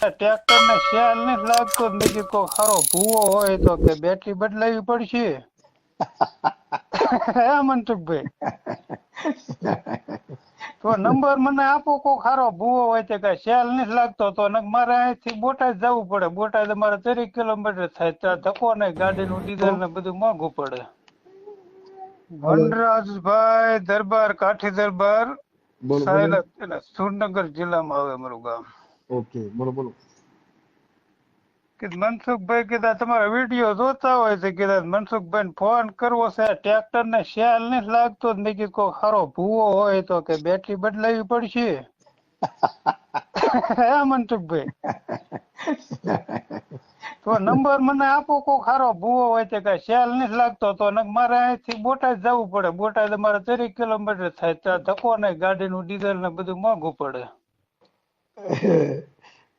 Tractor ને cell નથી લાગતો બીજી કોઈ ખરો ભૂવો હોય તો કે બેટરી બદલાવી પડશે. હે મનસુખભાઈ. તો નંબર મને આપો કોઈ ખારો ભૂવો હોય તો કે સેલ નથી લાગતો તો મારે અહીંથી બોટાદ જવું પડે. બોટાદ મારે ત્રીસ કિલોમીટર થાય. ત્યાં ધક્કો નહીં ગાડીનું ડીઝલ ને બધું મોંઘું પડે. વનરાજભાઈ દરબાર કાઠી દરબાર. સુરનગર જિલ્લામાં આવે અમારું ગામ. ઓકે, બોલો બોલો. કે મનસુખભાઈ કીધા, તમારો વીડિયો જોતા હોય તો કીધા મનસુખભાઈ ફોન કરવો છે. ટ્રેક્ટર ને શેલ નથી લાગતો. મેં કીધું, કોઈ સારો ભૂવો હોય તો કે બેટરી બદલાવી પડશે. હે, મનસુખભાઈ. તો નંબર મને આપો, કોઈ ખારો ભૂવો હોય તો કે સેલ નથી લાગતો તો મારે અહીંથી બોટાદ જવું પડે. બોટાદ મારે ત્રીસ કિલોમીટર થાય, ત્યાં ધક્કો નહીં, ગાડીનું ડીઝલ ને બધું મોંઘું પડે.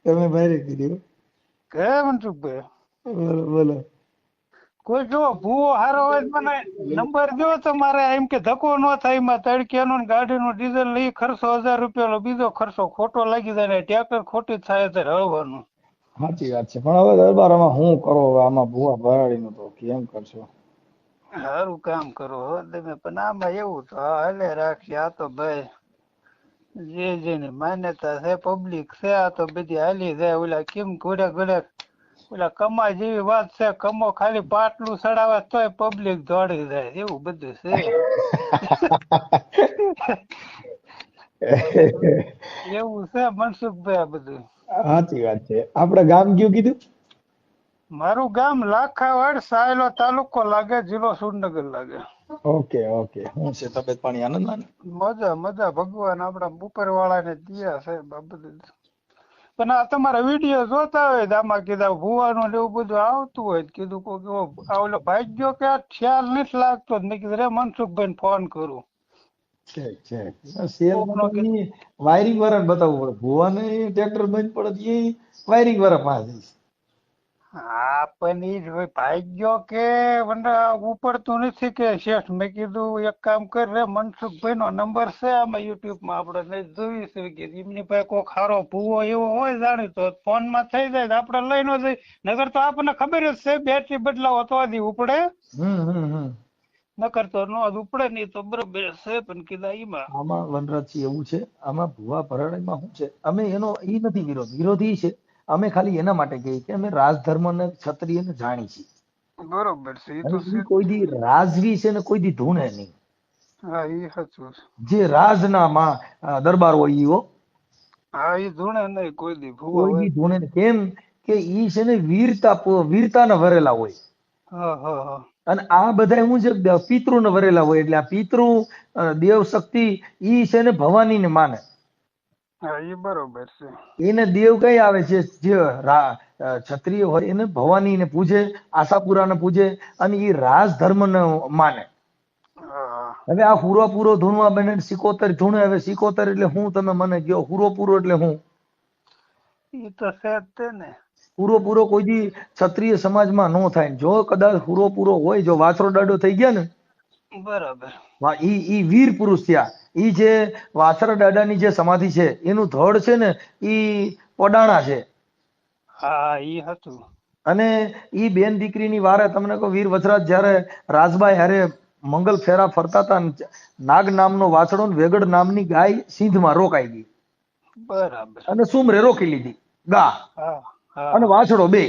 તમે ભાઈ કીધું? હે મનસુખભાઈ બોલો બોલો. કોઈ જો ભૂવો હારો હોય મને નંબર દો તો મારે એમ કે ધક્કો ન થાય એમાં તડકેનો ને ગાડીનું ડીઝલ લઈ ખર્ચો હજાર રૂપિયાનો બીજો ખર્ચો ખોટો લાગી જાય ને ટ્રેક્ટર ખોટી થાય તો હળવાનું. સાચી વાત છે પણ હવે દરબારમાં હું કરો? હવે આમાં ભૂવા ભરાડીનું તો કેમ કરશો? સારું કામ કરો હવે તમે પણ આમાં એવું તો હાલે રાખીએ આ તો ભાઈ. જે જેની માન્યતા છે પબ્લિક છે આ તો બધી હાલી જાય ઓલા કેમ ઘોડે ઘોડે ઓલા કમા જેવી વાત છે કમો ખાલી પાટલું ચડાવે તોય પબ્લિક દોડી જાય એવું બધું છે એવું છે મનસુખભાઈ આ બધું સાચી વાત છે આપડે ગામ કયું કીધું મારું ગામ લાખાવાડ સાયલો તાલુકો લાગે જિલ્લો સુરનગર લાગે ઓકે ઓકે. હું છે તબિયત પાણી આનંદ મજા મજા. ભગવાન આપણા ઉપર વાળાને દિયા છે બધું પણ આ તમારા વીડિયો જોતા હોય આમાં કીધા ભુવાનું ને એવું બધું આવતું હોય કીધું કોઈ એવો આ ઓલો ગયો કે આ ખ્યાલ નથી લાગતો મેં કીધું રે મનસુખભાઈ ફોન કરું. વાયરિંગ વાળા બતાવવું પડે. ભુવાને ટ્રેક્ટર બંધ પડે એ વાયરિંગ વાળા પાસે હા પણ ઈ જ ભાગ્યો કે ઉપડતું નથી કે શેઠ મેં કીધું એક કામ કર રે મનસુખભાઈ નો નંબર છે આમાં યુટ્યુબમાં આપણે નહીં જોઈ છે. કે એમની પાસે કોઈ ખારો ભૂવો એવો હોય જાણી તો ફોનમાં થઈ જાય આપણે લઈ ન જઈ નગર તો આપણને ખબર જ છે બેટરી બદલાવો તો આધી ઉપડે. હમ હમ હમ. નકર તો નો ઉપડે નહીં તો બરોબર છે પણ કીધા એમાં આમાં વનરાજજી એવું છે આમાં ભુવા ભરાડીમાં શું છે? અમે એનો એ નથી વિરોધ. વિરોધી છે. અમે ખાલી એના માટે કહીએ કે અમે રાજધર્મ ને ક્ષત્રિયને જાણી છીએ. બરોબર છે ઈ તો અને છે. ઈ કોઈ દી રાજવી છે ને કોઈ દી ધૂણે નહીં. હા ઈ સાચું જે રાજના માં દરબાર હોય ઈ હા. ઈ ધૂણે નહીં કોઈ દી કોઈ દી ધૂણે કેમ કે ઈ છે ને વીરતા વીરતાને વરેલા હોય. હા હા હા. અને આ બધા હું છે પિતૃ ને વરેલા હોય. એટલે આ પિતૃ દેવ શક્તિ ઈ છે ને ભવાની ને માને. હા ઈ બરોબર છે. એને દેવ કઈ આવે છે? જે ક્ષત્રિય હોય એને ભવાનીને પૂજે આશાપુરાને પૂજે અને એ રાજ ધર્મને માને હવે આ હુરો પૂરો ધૂણવા બને સિકોતર ધૂણે હવે સિકોતર એટલે હું તમે મને કયો? હુરો પૂરો એટલે હું? ઈ તો છે જ ને. પૂરો પૂરો કોઈ દી ક્ષત્રિય સમાજમાં નો થાય જો કદાચ પૂરો પૂરો હોય જો વાછરો દાડો થઈ ગયા ને બરાબર. ઈ ઈ વીર પુરુષ થયા. ઈ જે વાસર દાદાની જે સમાધિ છે એનું ધડ છે ને ઈ પડાણા છે. હા ઈ હતું. અને ઈ બેન દીકરીની વારે તમને કહું વીર વસરાજ જ્યારે રાજબાઈ હારે મંગલ ફેરા ફરતા હતા નાગ નામનો વાછડો ને વેગડ નામની ગાય સિંધમાં રોકાઈ ગઈ. બરાબર. અને સુમરે રોકી લીધી. ગા. અને વાછડો બે.